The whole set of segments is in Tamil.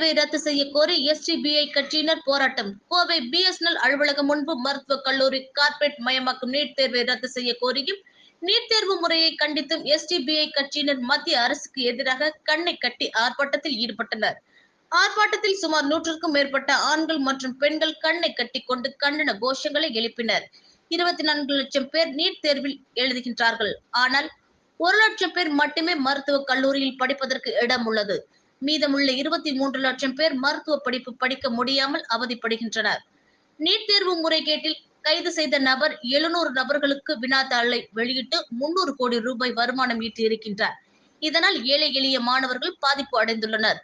தேர்வை ரத்து செய்ய கோரி எஸ்டிபிஐ கட்சியினர் போராட்டம். கோவை பிஎஸ்என்எல் அலுவலகம் முன்பு மருத்துவ கல்லூரி கார்பரேட் மயமாக்கும் நீட் தேர்வை ரத்து செய்ய கோரியும் நீட் தேர்வு முறையை கண்டித்தும் எஸ்டிபிஐ கட்சியினர் மத்திய அரசுக்கு எதிராக கண்ணை கட்டி ஆர்ப்பாட்டத்தில் ஈடுபட்டனர். ஆர்ப்பாட்டத்தில் சுமார் நூற்றுக்கும் மேற்பட்ட ஆண்கள் மற்றும் பெண்கள் கண்ணை கட்டி கொண்டு கண்டன கோஷங்களை எழுப்பினர். இருபத்தி நான்கு லட்சம் பேர் நீட் தேர்வில் எழுதுகின்றார்கள். ஆனால் ஒரு லட்சம் பேர் மட்டுமே மருத்துவக் கல்லூரியில் படிப்பதற்கு இடம் உள்ளது. மீதமுள்ள இருபத்தி மூன்று லட்சம் பேர் மருத்துவ படிப்பு படிக்க முடியாமல் அவதிப்படுகின்றனர். நீட் தேர்வு முறைகேட்டில் கைது செய்த நபர் எழுநூறு நபர்களுக்கு வினாத்தாளை வெளியிட்டு முன்னூறு கோடி ரூபாய் வருமானம் ஈட்டி இருக்கின்றார். இதனால் ஏழை எளிய மாணவர்கள் பாதிப்பு அடைந்துள்ளனர்.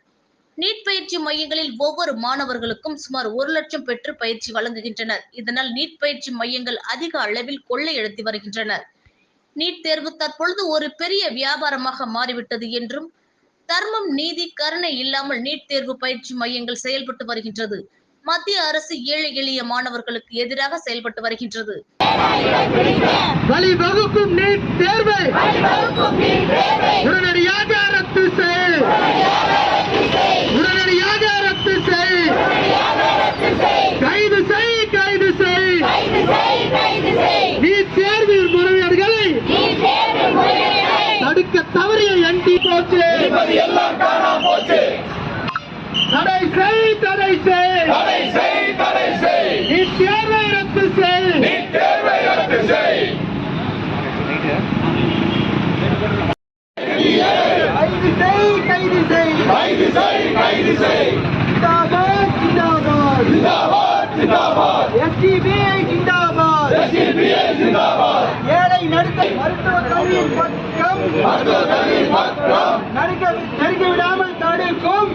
நீட் பயிற்சி மையங்களில் ஒவ்வொரு மாணவர்களுக்கும் சுமார் ஒரு லட்சம் பெற்று பயிற்சி வழங்குகின்றனர். இதனால் நீட் பயிற்சி மையங்கள் அதிக அளவில் கொள்ளையடித்து வருகின்றனர். நீட் தேர்வு தற்பொழுது ஒரு பெரிய வியாபாரமாக மாறிவிட்டது என்றும் தர்மம் நீதி கருணை இல்லாமல் நீட் தேர்வு பயிற்சி மையங்கள் செயல்பட்டு வருகின்றது. மத்திய அரசு ஏழை எளிய மாணவர்களுக்கு எதிராக செயல்பட்டு வருகின்றது வழிவகுக்கும் நீட் தேர்வை உடனடியாக ரத்து செய் உடனடியாக ரத்து செய் கைது செய் கைது செய் நீட் தேர்வில் முறையீடுகளை தடுக்க தீ போச்சு. எல்லாம் என்டி போச்சு தடை செய் தடை செய் தடை செய் தடை செய் நீ தேர்வை ரத்து செய். நீ தேர்வை ரத்து செய் கைது செய் கைது செய் கைது செய் கைது செய் ஜிந்தாபாத் ஜிந்தாபாத் ஜிந்தாபாத் ஜிந்தாபாத் எஸ்டிபிஐ ஜிந்தாபாத் எஸ்டிபிஐ ஜிந்தாபாத் ஏழை நடுத்த மருத்துவ கல்வியின் பக்கம் நடுக்க விடாமல் தடுக்கும்.